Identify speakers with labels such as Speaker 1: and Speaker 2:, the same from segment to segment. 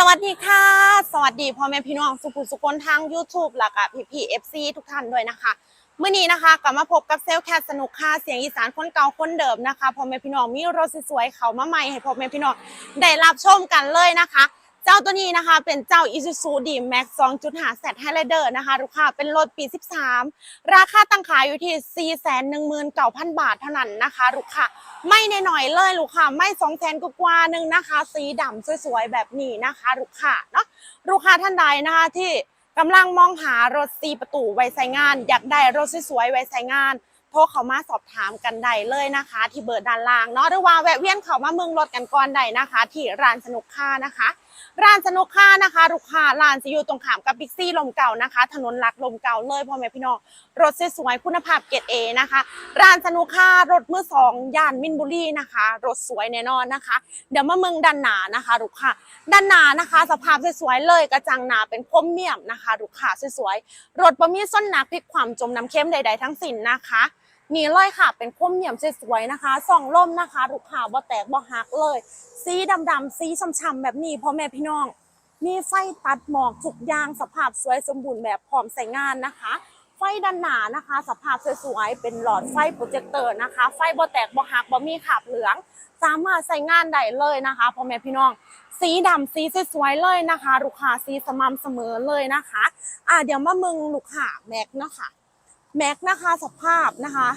Speaker 1: สวัสดีค่ะ สวัสดีพ่อแม่พี่น้องสุขุสุคนทาง YouTube แล้วก็พี่พีเอฟซีทุกท่านด้วยนะคะเมื่อนี้นะคะกลับมาพบกับเซลแคสสนุกค่ะเสียงอีสานคนเก่าคนเดิมนะคะพ่อแม่พี่น้องมีรถสวยๆเขามาใหม่ให้พ่อแม่พี่น้องได้รับชมกันเลยนะคะ จ้าตัวนี้นะคะ เป็นเจ้า Isuzu D-Max 2.5 Z Highlander นะคะลูกค้าเป็นรถปี 13 ราคาตั้งขายอยู่ที่ 419,000 บาทเท่านั้นนะคะลูกค้าไม่แน่หน่อยเลยลูกค้าไม่2 0 0 0 0กว่าหนึ่งนะคะ สีดำสวยๆ แบบนี้นะคะลูกค้าเนาะลูกค้าท่านใดนะคะที่กำลังมองหารถซีประตูไว้ใช้งาน อยากได้รถสวยๆไว้ใช้งานโทรเขามาสอบถามกันได้เลยนะคะ ที่เบอร์ด้านล่างเนาะหรือว่าแวะเวียนเขามาเมืองรถกันก่อนได้นะคะ ที่ร้านสนุกค่านะคะ ร้านสนุกค่านะคะลูกค้าร้านจะอยู่ตรงขามกับบิ๊กซี่ลมเก่านะคะ ถนนหลักลมเก่าเลยพ่อแม่พี่น้องรถสวยๆคุณภาพเกรดเอนะคะร้านสนุกค่ารถมือสองย่านมินบุรีนะคะรถสวยแน่นอนนะคะ เดี๋ยวมาเมืองด้านหนานะคะลูกค้าด้านหนานะคะ สภาพสวยๆเลยกระจังหนาเป็นคมเมียมนะคะลูกค้าสวยๆรถบะมีส้นหนักพลิกความจมน้ำเข้มใด ๆ ทั้งสิ้นนะคะ นี่เลยค่ะ เป็นคมเหมี่ยมสวยๆนะคะส่องล่มนะคะลูกค้าบ่แตกบ่หักเลย สีดำๆสีช้ำๆแบบนี้พ่อแม่พี่น้อง มีไฟตัดหมอกทุกอย่างสภาพสวยสมบูรณ์แบบพร้อมใช้งานนะคะ ไฟด้านหน้านะคะ สภาพสวยๆเป็นหลอดไฟโปรเจคเตอร์นะคะ ไฟบ่แตกบ่หักบ่มีขาบเหลือง สามารถใช้งานได้เลยนะคะพ่อแม่พี่น้องสีดำสีสวยๆเลยนะคะ ลูกค้าสีสม่ำเสมอเลยนะคะ อ่าเดี๋ยวมามึงลูกค้าแม็กเนาะค่ะ แม็กนะคะสภาพนะคะ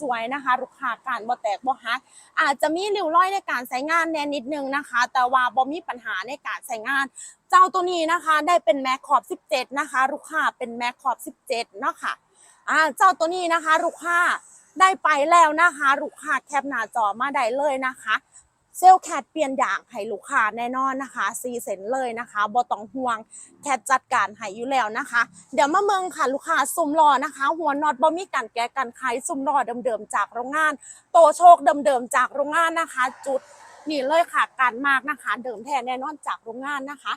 Speaker 1: สวยๆนะคะลูกค้าการบ่แตกบ่หักอาจจะมีริ้วรอยในการใช้งานแน่นิดนึงนะคะ แต่ว่าบ่มีปัญหาในการใช้งาน เจ้าตัวนี้นะคะ ได้เป็นแม็กขอบ 17 นะคะลูกค้าเป็นแม็กขอบ 17เนาะค่ะอ่าเจ้าตัวนี้นะคะลูกค้าได้ไปแล้วนะคะลูกค้าแคปหน้าจอมาได้เลยนะคะ เซลแคทเปลี่ยนอย่างให้ลูกค้าแน่นอนนะคะซีเซนเลยนะคะบ่ต้องห่วงแคทจัดการให้อยู่แล้วนะคะ เดี๋ยวมาเมืองค่ะลูกค้าซุ่มรอนะคะ หัวน็อตบ่มีการแก้กันไขซุ่มรอเดิมๆจากโรงงาน โตโชคเดิมๆจากโรงงานนะคะ จุดนี่เลยค่ะการมากนะคะ เดิมแท้แน่นอนจากโรงงานนะคะ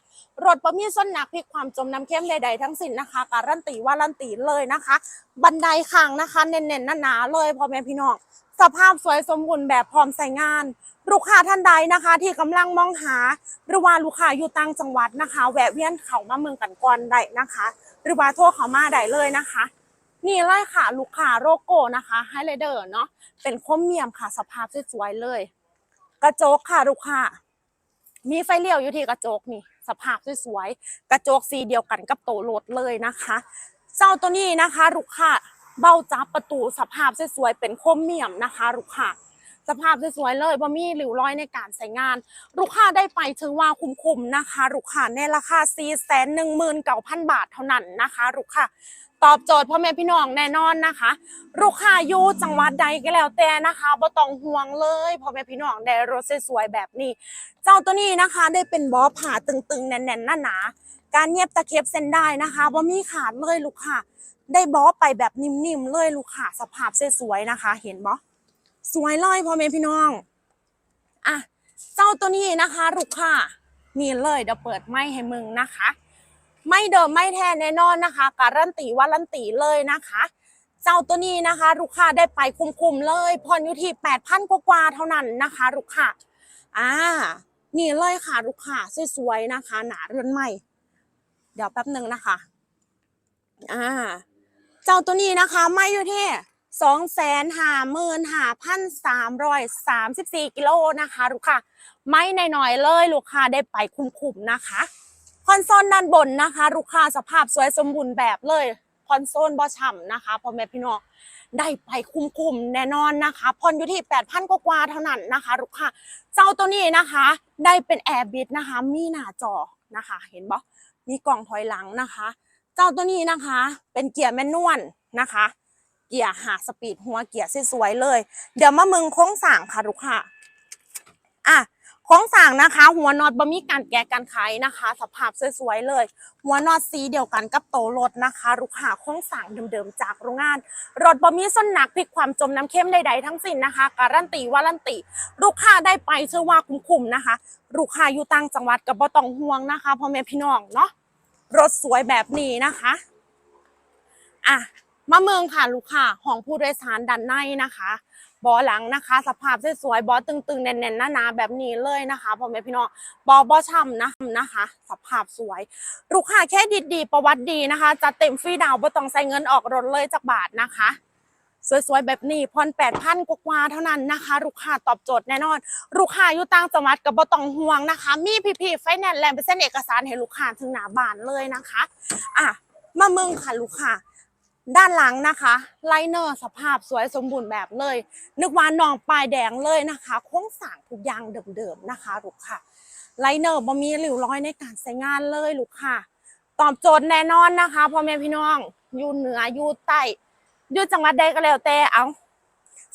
Speaker 1: รถบ่มีส้นหนักพลิกความจมน้ำเข้มใดๆทั้งสิ้นนะคะ การันตีว่ารันตีเลยนะคะ บันไดข้างนะคะ เน้นๆหนาๆเลยพ่อแม่พี่น้อง สภาพสวยสมบูรณ์แบบพร้อมใช้งาน ลูกค้าท่านใดนะคะ ที่กำลังมองหา หรือว่าลูกค้าอยู่ต่างจังหวัดนะคะ แวะเวียนเข้ามาเมืองกันก่อนได้นะคะ หรือว่าโทรเข้ามาได้เลยนะคะ นี่เลยค่ะลูกค้าโรโก้นะคะไฮไลเดอร์เนาะเป็นคมเมียมค่ะ สภาพสวยๆเลย กระจกค่ะลูกค้ามีไฟเลี้ยวอยู่ที่กระจกนี่สภาพสวยๆกระจกสีเดียวกันกับโตรถเลยนะคะ เจ้าตัวนี้นะคะลูกค้า เบ้าจับประตูสภาพสวยๆเป็นคมเมียมนะคะลูกค้าสภาพสวยๆเลยบ่มีหลิวร้อยในการใช้งาน ลูกค้าได้ไปถือว่าคุ้มๆนะคะ ลูกค้าในราคา 4 1 9 0 0 0 บาทเท่านั้นนะคะ ลูกค้าตอบโจทย์พ่อแม่พี่น้องแน่นอนนะคะ ลูกค้าอยู่จังหวัดใดก็แล้วแต่นะคะบ่ต้องห่วงเลยพ่อแม่พี่น้องได้รถสวยๆแบบนี้ เจ้าตัวนี้นะคะได้เป็นบอผ่าตึงๆแน่นๆหนาๆการเย็บตะเข็บเส้นได้นะคะบ่มีขาดเลยลูกค้า ได้บอไปแบบนิ่มๆเลยลูกค้าสภาพสวยๆนะคะ เห็นบอสวยเลยพ่อแม่พี่น้องอะเจ้าตัวนี้นะคะ ลูกค้านี่เลยเดี๋ยวเปิดไม้ให้มึงนะคะ ไม่เดิมไม่แท้แน่นอนนะคะการันตีว่ารันตีเลยนะคะ เจ้าตัวนี้นะคะ ลูกค้าได้ไปคุ้มๆเลยพรอยู่ที่แปดพันกว่าเท่านั้นนะคะ ลูกค้าอ่านี่เลยค่ะลูกค้าสวยๆนะคะ หนาเรือนใหม่ เดี๋ยวแป๊บหนึ่งนะคะ อ่า เจ้าตัวนี้นะคะไม่อยู่ที่สองแสนห้าหมื่นห้าพันสามร้อยสามสิบสี่กิโลนะคะลูกค้าไม่หน่อยๆเลยลูกค้าได้ไปคุ้มๆนะคะคอนโซลด้านบนนะคะ ลูกค้าสภาพสวยสมบูรณ์แบบเลยคอนโซลบอช่ำนะคะพ่อแม่พี่น้องได้ไปคุ้มๆแน่นอนนะคะพรอยู่ที่แปดพันกว่าๆเท่านั้นนะคะลูกค้าเจ้าตัวนี้นะคะ ได้เป็นแอร์บิดนะคะ มีหน้าจอนะคะ เห็นบ่มีกล่องถอยหลังนะคะ เจ้าตัวนี้นะคะ เป็นเกียร์แมนนวลนะคะ เกียร์หาสปีดหัวเกียร์สวยเลย เดี๋ยวมามึงโค้งสั่งค่ะลูกค้าอะโค้งสั่งนะคะ หัวน็อตบะมีการแกะกันไขนะคะ สภาพสวยๆเลย หัวน็อตสีเดียวกันกับโตรถนะคะ ลูกค้าโค้งสั่งเดิมๆจากโรงงาน รถบะมีส้นหนักพลิกความจมน้ำเข้มใดๆทั้งสิ้นนะคะ การันตีว่ารันตีลูกค้าได้ไปเชื่อว่าคุ้มๆนะคะ ลูกค้าอยู่ต่างจังหวัดกับบ่ต้องห่วงนะคะพ่อแม่พี่น้องเนาะ รถสวยแบบนี้นะคะอะมาเมืองค่ะลูกค้าห้องผู้โดยสารด้านในนะคะบอหลังนะคะ สภาพสวยๆบอตึงๆแน่นๆหนาๆแบบนี้เลยนะคะพ่อแม่พี่น้องบอบอช่ำนะนะคะ สภาพสวย ลูกค้าแค่ดีๆประวัติดีนะคะจะเต็มฟรีดาวน์บ่ต้องใส่เงินออกรถเลยจากบาทนะคะ สวยๆแบบนี้พรแปดพันกว่าๆเท่านั้นนะคะ ลูกค้าตอบโจทย์แน่นอน ลูกค้าอยู่ต่างจังหวัดกับบต้องห่วงนะคะ มีพี่ๆไฟแนนซ์แลนด์เป็นเส้นเอกสารให้ลูกค้าถึงหน้าบ้านเลยนะคะอะมาเมึงค่ะลูกค้าด้านหลังนะคะไลเนอร์สภาพสวยสมบูรณ์แบบเลย นึกว่านองปลายแดงเลยนะคะโค้งสังทุกอย่างเดิมๆนะคะลูกค้าไลเนอร์บ่มีริ้วรอยในการใช้งานเลยลูกค้าตอบโจทย์แน่นอนนะคะพ่อแม่พี่น้องอยู่เหนืออยู่ใต้ อยู่จังหวัดใดก็แล้วแต่เอา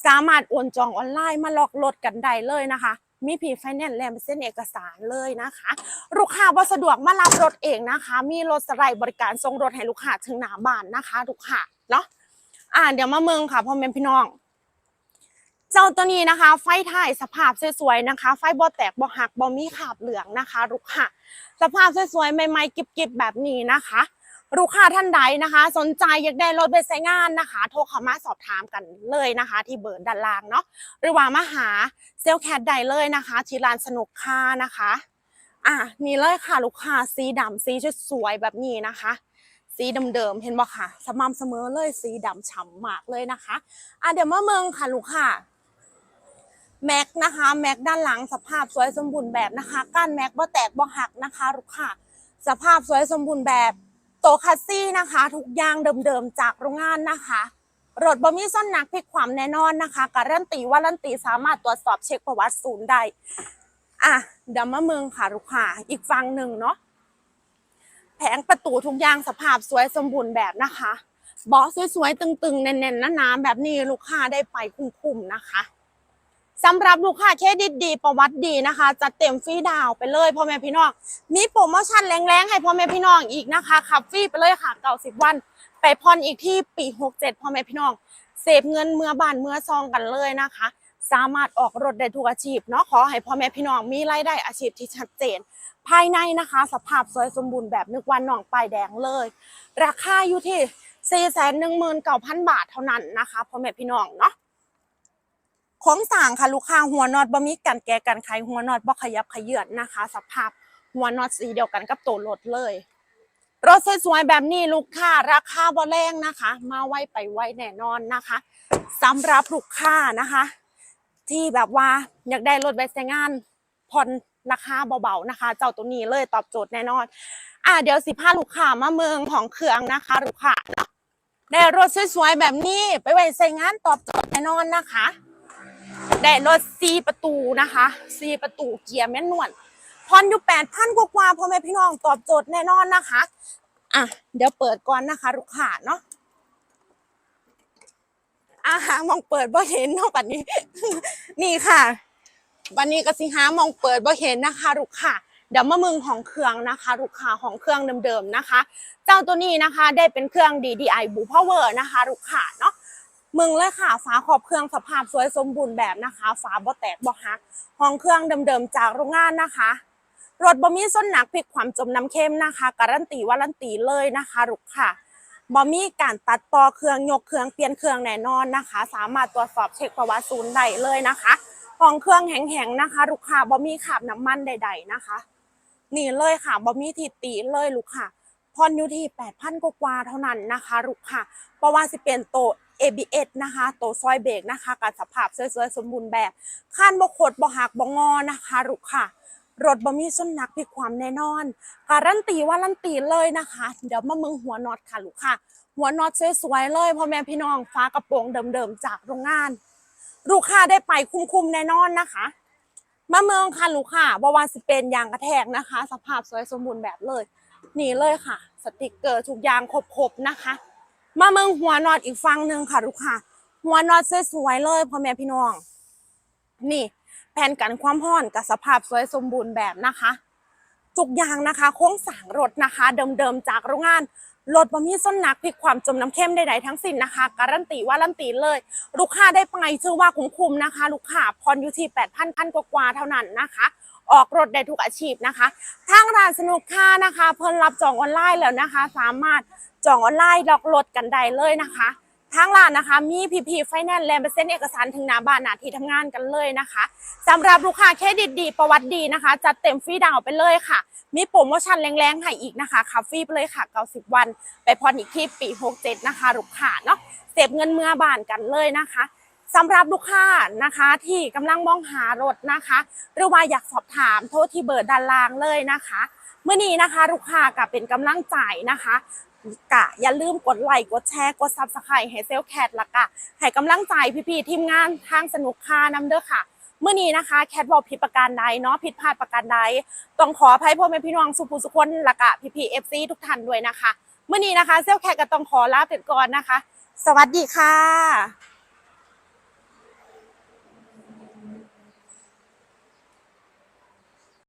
Speaker 1: สามารถโอนจองออนไลน์มาล็อกรถกันได้เลยนะคะ มีพีไฟแนนซ์แลนด์เส้นเอกสารเลยนะคะ ลูกค้าบ่สะดวกมารับรถเองนะคะ มีรถสไลด์บริการส่งรถให้ลูกค้าถึงหน้าบ้านนะคะลูกค้าเนาะอ่าเดี๋ยวมาเมืองค่ะพ่อแม่พี่น้อง เจ้าตัวนี้นะคะ ไฟท้ายสภาพสวยๆนะคะ ไฟบ่แตกบ่หักบ่มีขาบเหลืองนะคะ ลูกค้าสภาพสวยๆใหม่ๆกิบๆแบบนี้นะคะ ลูกค้าท่านใดนะคะ สนใจอยากได้รถไปใช้งานนะคะ โทรเข้ามาสอบถามกันเลยนะคะ ที่เบอร์ด้านล่างเนาะหรือว่ามาหาเซลแคทได้เลยนะคะที่ร้านสนุกค่านะคะ อะนี่เลยค่ะลูกค้าสีดำสีสวยๆแบบนี้นะคะ สีเดิมๆเห็นบ่ค่ะ สม่ำเสมอเลยสีดำฉ่ำมากเลยนะคะอะเดี๋ยวมาเมืองค่ะลูกค้าแม็กนะคะแม็กด้านหลังสภาพสวยสมบูรณ์แบบนะคะก้านแม็กบ่แตกบ่หักนะคะลูกค้าสภาพสวยสมบูรณ์แบบ โตคัสซี่นะคะ ทุกอย่างเดิมๆจากโรงงานนะคะรถบะมีส้นหนักพลิกความแน่นอนนะคะการันตีว่ารันตีสามารถตรวจสอบเช็คประวัติศูนย์ได้อะเดี๋ยวมาเมืองค่ะลูกค้าอีกฝั่งหนึ่งเนาะแผงประตูทุกอย่างสภาพสวยสมบูรณ์แบบนะคะเบาะสวยๆตึงๆแน่นๆหนาๆแบบนี้ลูกค้าได้ไปคุ้มๆนะคะ สำหรับลูกค้าเครดิตดีประวัติดีนะคะ จะเต็มฟรีดาวไปเลยพ่อแม่พี่น้อง มีโปรโมชั่นแรงๆให้พ่อแม่พี่น้องอีกนะคะขับฟรีไปเลยค่ะ90วัน ไปผ่อนอีกที่ปี67พ่อแม่พี่น้องเสพเงินเมื่อบานเมื่อซองกันเลยนะคะ สามารถออกรถได้ทุกอาชีพเนาะขอให้พ่อแม่พี่น้องมีรายได้อาชีพที่ชัดเจน ภายในนะคะ สภาพสวยสมบูรณ์แบบนึกวันนองป้ายแดงเลย ราคาอยู่ที่4 1 9 0 0 0 บาทเท่านั้นนะคะพ่อแม่พี่น้องเนาะ ของสั่งค่ะลูกค้าหัวนอตบ่มีกันแกกันไขหัวนอตบ่ขยับขยื่นนะคะ สภาพหัวนอตสีเดียวกันกับตัวรถเลย รถสวยๆแบบนี้ลูกค้าราคาบ่แรงนะคะ มาไวไปไวแน่นอนนะคะสำหรับลูกค้านะคะ ที่แบบว่าอยากได้รถไปใช้งานผ่อนราคาเบาๆนะคะ เจ้าตัวนี้เลยตอบโจทย์แน่นอน อะเดี๋ยวสิพาลูกค้ามาเมืองของเครื่องนะคะลูกค้าได้รถสวยๆแบบนี้ไปไว้ใช้งานตอบโจทย์แน่นอนนะคะ ได้รถซีประตูนะคะซีประตูเกียร์แม่นวลพอนอยู่แปดพันกว่าพ่อแม่พี่น้องตอบโจทย์แน่นอนนะคะ อะ เดี๋ยวเปิดก่อนนะคะลูกค้าเนาะอาหามองเปิดบ่เห็นเนาะบัดนี้ นี่ค่ะบัดนี้ก็สิหามองเปิดบ่เห็นนะคะลูกค้าเดี๋ยวมามึงของเครื่องนะคะลูกค้าของเครื่องเดิมๆนะคะ เจ้าตัวนี้นะคะได้เป็นเครื่อง DDI Blue Power นะคะลูกค้าเนาะ มึงเลยค่ะฝาขอบเครื่องสภาพสวยสมบูรณ์แบบนะคะ ฝาบ่แตกบ่หักห้องเครื่องเดิมๆจากโรงงานนะคะรถบ่มีส้นหนักพลิกความจมน้ำเข้มนะคะ การันตีว่ารันตีเลยนะคะลูกค่ะบ่มีการตัดต่อเครื่องยกเครื่องเปลี่ยนเครื่องแน่นอนนะคะ สามารถตรวจสอบเช็คประวัติศูนย์ได้เลยนะคะห้องเครื่องแข็งๆนะคะลูกค้าบ่มีขาบน้ำมันใด ๆนะคะนี่เลยค่ะบ่มีทิตีเลยลูกค่ะพอนอยู่ที่8,000กว่าเท่านั้นนะคะลูกค่ะเพราะว่าสิเป็นโต ABS นะคะโตซอยเบรกนะคะกับสภาพสวยๆสมบูรณ์แบบข้านบ่ขดบ่หักบ่งอนะคะลูกค่ะรถบ่มีส้นหนักพิความแน่นอน การันตีว่ารันตีเลยนะคะ เดี๋ยวมามืองหัวน็อตค่ะลูกค่ะ หัวน็อตสวยๆเลยพ่อแม่พี่น้องฟ้ากระโปรงเดิมๆจากโรงงาน ลูกค้าได้ไปคุ้มๆแน่นอนนะคะมาเมืองค่ะลูกค่ะบวานสเปนยางกระแทกนะคะ สภาพสวยสมบูรณ์แบบเลย นี่เลยค่ะ สติกเกอร์ทุกอย่างครบๆนะคะ มาเมืองหัวนอตอีกฝั่งหนึ่งค่ะลูกค้าหัวนอตสวยๆเลยพ่อแม่พี่น้อง นี่ แผ่นกันความร้อนกับสภาพสวยสมบูรณ์แบบนะคะทุกยางนะคะ โค้งสางรถนะคะ เดิมๆจากโรงงานรถบะมีส้นหนักพลิกความจมน้ำเข้มใดๆทั้งสิ้นนะคะ การันตีว่ารันตีเลย ลูกค้าได้ไปชื่อว่าคุ้มๆนะคะ ลูกค้าพรอยู่ที่8,000พันกว่าๆเท่านั้นนะคะ ออกรถได้ทุกอาชีพนะคะทางร้านสนุกค่านะคะ เพิ่นรับจองออนไลน์แล้วนะคะ สามารถจองออนไลน์ล็อกรถกันได้เลยนะคะทางร้านนะคะ มีพีพีไฟแนนซ์แลนด์เปอร์เซ็นต์เอกสารถึงหน้าบ้านหน้าที่ทำงานกันเลยนะคะสำหรับลูกค้าเครดิตดีประวัติดีนะคะ จัดเต็มฟรีดาวน์ไปเลยค่ะ มีโปรโมชั่นแรงๆให้อีกนะคะขับฟรีไปเลยค่ะ 90 วัน ไปพรอีกที่ปี 67 นะคะ ลูกค้าเนาะเก็บเงินเมื่อบ้านกันเลยนะคะ สำหรับลูกค้านะคะที่กำลังมองหารถนะคะ หรือว่าอยากสอบถามโทรที่เบอร์ด้านล่างเลยนะคะเมื่อนี้นะคะ ลูกค้ากับเป็นกำลังใจนะคะกะอย่าลืมกดไลค์กดแชร์กดซับสไครต์ให้เซลแคทละกะให้กำลังใจพี่ๆทีมงานทางสนุกค่านำเด้อค่ะเมื่อนี้นะคะแคทบอกผิดประการใดเนาะผิดพลาดประการใดต้องขออภัยพ่อแม่พี่น้องสุภูสุคนละกะพี่พีเอฟซีทุกท่านด้วยนะคะเมื่อนี้นะคะเซลแคทก็ต้องขอลาไปก่อนนะคะ สวัสดีค่ะ